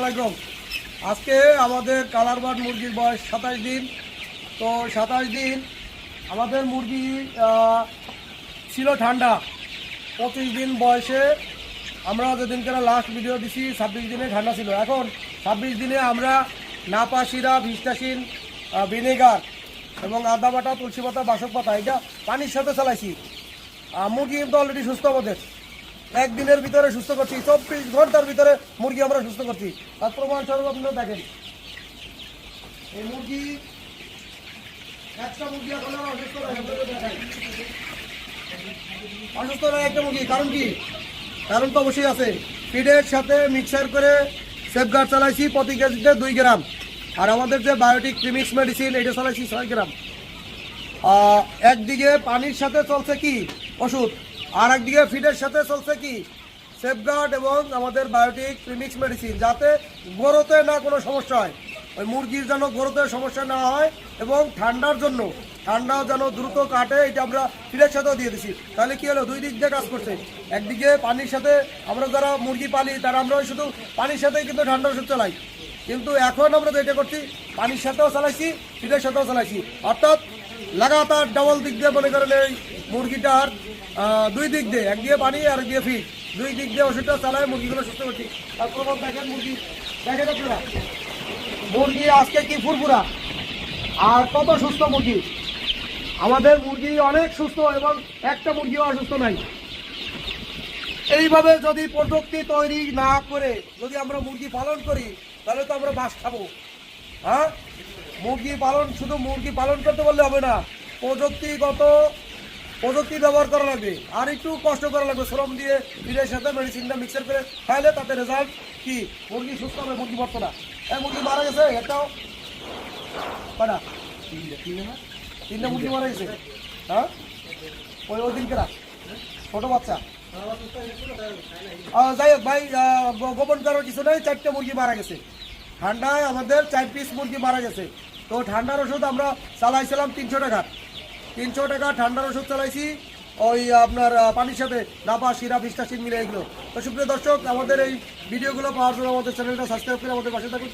আলাইকুম। আজকে আমাদের কালারবাট মুরগির বয়স সাতাশ দিন। তো সাতাশ দিন আমাদের মুরগি ছিল ঠান্ডা। পঁচিশ দিন বয়সে আমরা যেদিনকে লাস্ট ভিডিও দিছি, ছাব্বিশ দিনে ঠান্ডা ছিল। এখন ছাব্বিশ দিনে আমরা নাপা, সিরা ভিস্টাসিন ভিনেগার এবং আদা বাটা, তুলসী পাতা, বাসক পাতা এটা পানির সাথে চালাইছি। মুরগি কিন্তু অলরেডি সুস্থ আমাদের। একদিনের ভিতরে সুস্থ করছি চব্বিশ ঘণ্টার ভিতরে মুরগি আমরা সুস্থ করছি। তার প্রমাণ স্বরূপ আপনারা দেখেন। এই মুরগি অসুস্থ নয়, একটা মুরগি কারণ কি? কারণ তো অবশ্যই আছে। ফিডের সাথে মিক্সার করে সেফগার্ড চালাইছি প্রতি কেজিতে দুই গ্রাম। আর আমাদের যে বায়োটিক প্রিমিক্স মেডিসিন এটা চালাইছি ছয় গ্রাম। একদিকে পানির সাথে চলছে কি? ওষুধ। আর একদিকে ফিডের সাথে চলছে কি? সেফগার্ড এবং আমাদের বায়োটিক প্রিমিক্স মেডিসিন যাতে গরুতে না কোনো সমস্যা হয়। ওই মুরগির যেন গরুতে সমস্যা না হয় এবং ঠান্ডার জন্য, ঠান্ডা যেন দ্রুত কাটে, এটা আমরা ফিডের সাথেও দিয়ে দিছি। তাহলে কি হলো? দুই দিক দিয়ে কাজ করছে। একদিকে পানির সাথে আমরা যারা মুরগি পালি, তারা আমরা শুধু পানির সাথেই কিন্তু ঠান্ডা ওষুধ চালাই। কিন্তু এখন আমরা যেটা করছি, পানির সাথেও চালাইছি ফিডের সাথেও চালাইছি। অর্থাৎ লাগাতার ডাবল দিক দিয়ে মনে করেন এই মুরগিটার দুই দিক দিয়ে একদিকে পানি আর একদিকে ফিট দুই দিক দিয়ে ওষুধটা চালায় মুরগিগুলো সুস্থ করছি তারপর দেখেন মুরগি। দেখেন আপনারা, মুরগি আজকে কি ফুরফুরা? আর কত সুস্থ মুরগি? আমাদের মুরগি অনেক সুস্থ এবং একটা মুরগিও অসুস্থ নাই। এইভাবে যদি প্রযুক্তি তৈরি না করে যদি আমরা মুরগি পালন করি, তাহলে তো আমরা বাস খাব। হ্যাঁ? মুরগি পালন, শুধু মুরগি পালন করতে বললে হবে না। প্রযুক্তিগত প্রযুক্তি ব্যবহার করা লাগবে। আর একটু কষ্ট করা লাগবে, শ্রম দিয়ে ফিরের সাথে মেডিসিনটা মিক্সার করে খাইলে তাতে রেজাল্ট কি? মুরগি সুস্থ হবে, মুরগি মরতো না। এই মুরগি মারা গেছে, একটাও কটা তিনটা মুরগি মারা গেছে। হ্যাঁ? ওই ওই দিনকে ছোটো বাচ্চা। যাই হোক ভাই গোপন করার কিছু নেই, চারটে মুরগি মারা গেছে। ঠান্ডায় আমাদের চার পিস মুরগি মারা গেছে। তো ঠান্ডার ওষুধ আমরা চালাইছিলাম তিনশো টাকা তিনশো টাকা ঠান্ডার ওষুধ চালাইছি। ওই আপনার পানির সাথে নাপা সিরা ভিস্টাসিন মিলে এগুলো। তো সুপ্রিয় দর্শক, আমাদের এই ভিডিওগুলো পাওয়ার জন্য আমাদের চ্যানেলটা সাবস্ক্রাইব করে আমাদের পাশে থাকুন।